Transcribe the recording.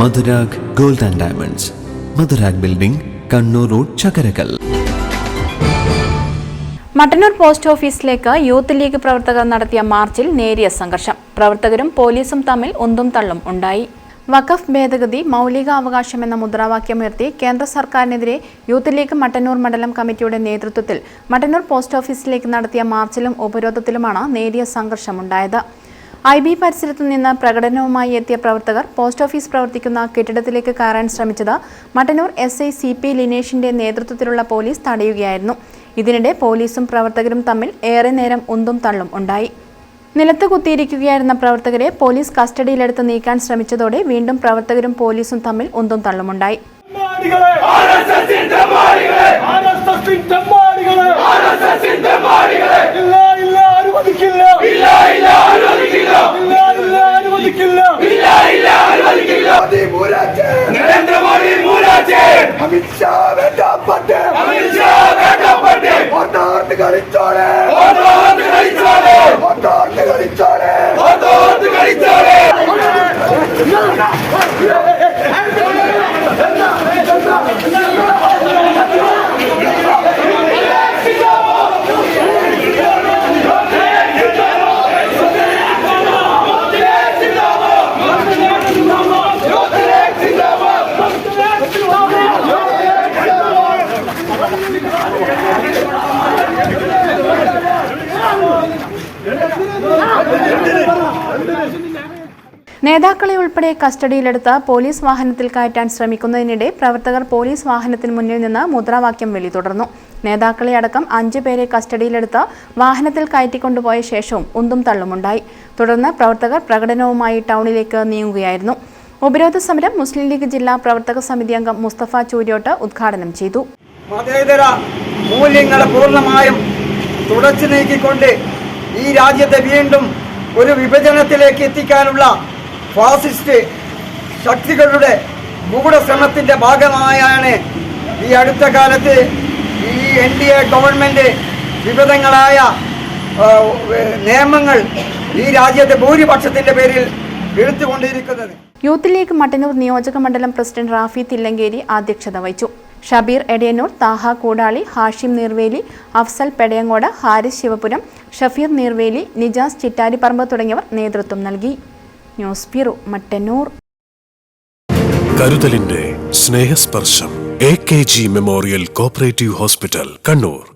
Madhurag gold and diamonds. Madhurag building Kannur road Chakkarakal. Mattannur post ഓഫീസിലേക്ക് youth league പ്രവർത്തകർ നടത്തിയ മാർച്ചിൽ നേരിയ സംഘർഷം. പ്രവർത്തകരും പോലീസും തമ്മിൽ ഒന്തും തള്ളും ഉണ്ടായി. വഖഫ് ഭേദഗതി മൗലികാവകാശം എന്ന മുദ്രാവാക്യമുയർത്തി കേന്ദ്ര സർക്കാരിനെതിരെ യൂത്ത് ലീഗ് മട്ടന്നൂർ മണ്ഡലം കമ്മിറ്റിയുടെ നേതൃത്വത്തിൽ മട്ടന്നൂർ പോസ്റ്റ് ഓഫീസിലേക്ക് നടത്തിയ മാർച്ചിലും ഉപരോധത്തിലുമാണ് നേരിയ സംഘർഷമുണ്ടായത്. ഐ ബി പരിസരത്തു നിന്ന് പ്രകടനവുമായി എത്തിയ പ്രവർത്തകർ പോസ്റ്റ് ഓഫീസ് പ്രവർത്തിക്കുന്ന കെട്ടിടത്തിലേക്ക് കയറാൻ ശ്രമിച്ചത് Mattannur S I C P ലിനേഷിന്റെ നേതൃത്വത്തിലുള്ള പോലീസ് തടയുകയായിരുന്നു. ഇതിനിടെ പോലീസും പ്രവർത്തകരും തമ്മിൽ ഏറെ നേരം ഉന്തും തള്ളും ഉണ്ടായി. നിലത്ത് കുത്തിയിരിക്കുകയായിരുന്ന പ്രവർത്തകരെ പോലീസ് കസ്റ്റഡിയിലെടുത്ത് നീക്കാൻ ശ്രമിച്ചതോടെ വീണ്ടും പ്രവർത്തകരും പോലീസും തമ്മിൽ ഉന്തും തള്ളുമുണ്ടായി അനുവദിക്കില്ല നരേന്ദ്രമോദി മൂരാജ് അമിത്ഷാ വേണ്ടപ്പെട്ട്. അമിത്ഷാ വേണ്ടപ്പെട്ട്. ഓട്ടോർന്ന് കളിച്ചോളെ. ഓട്ടോർന്ന് കളിച്ചോളെ. ഓട്ടോർന്ന് കളിച്ചോളെ. ഓട്ടോർന്ന് കളിച്ചോളെ. നേതാക്കളെ ഉൾപ്പെടെ കസ്റ്റഡിയിലെടുത്ത് പോലീസ് വാഹനത്തിൽ കയറ്റാൻ ശ്രമിക്കുന്നതിനിടെ പ്രവർത്തകർ പോലീസ് വാഹനത്തിന് മുന്നിൽ നിന്ന് മുദ്രാവാക്യം വെളി തുടർന്നു. നേതാക്കളെ അടക്കം അഞ്ചു പേരെ കസ്റ്റഡിയിലെടുത്ത് വാഹനത്തിൽ കയറ്റിക്കൊണ്ടുപോയ ശേഷവും ഉന്തും തള്ളുമുണ്ടായി. തുടർന്ന് പ്രവർത്തകർ പ്രകടനവുമായി ടൗണിലേക്ക് നീങ്ങുകയായിരുന്നു. ഉപരോധ സമരം മുസ്ലിം ലീഗ് ജില്ലാ പ്രവർത്തക സമിതി അംഗം മുസ്തഫ ചൂര്യോട്ട് ഉദ്ഘാടനം ചെയ്തു. മതേതര മൂല്യങ്ങളെ പൂർണമായും തുടച്ചു നീക്കിക്കൊണ്ട് ഈ രാജ്യത്തെ വീണ്ടും ഒരു വിഭജനത്തിലേക്ക് എത്തിക്കാനുള്ള ഫാസിസ്റ്റ് ശക്തികളുടെ ഗൂഢശ്രമത്തിന്റെ ഭാഗമായാണ് ഈ അടുത്ത കാലത്ത് ഈ എൻ ഡി എ ഗവൺമെന്റ് വിവിധങ്ങളായ നിയമങ്ങൾ ഈ രാജ്യത്തെ ഭൂരിപക്ഷത്തിന്റെ പേരിൽ എടുത്തുകൊണ്ടിരിക്കുന്നത്. യൂത്ത് ലീഗ് മട്ടന്നൂർ നിയോജക മണ്ഡലം പ്രസിഡന്റ് റാഫി തില്ലങ്കേരി അധ്യക്ഷത വഹിച്ചു. ഷബീർ എടയന്നൂർ താഹ കൂടാളി ഹാഷിം നീർവേലി അഫ്സൽ പെടയങ്ങോട് ഹാരിസ് ശിവപുരം ഷഫീർ നീർവേലി നിജാസ് ചിറ്റാരിപ്പറമ്പ് തുടങ്ങിയവർ നേതൃത്വം നൽകി. News bureau Mattannur. കരുതലിന്റെ Snehasparsham A K G memorial cooperative hospital Kannur.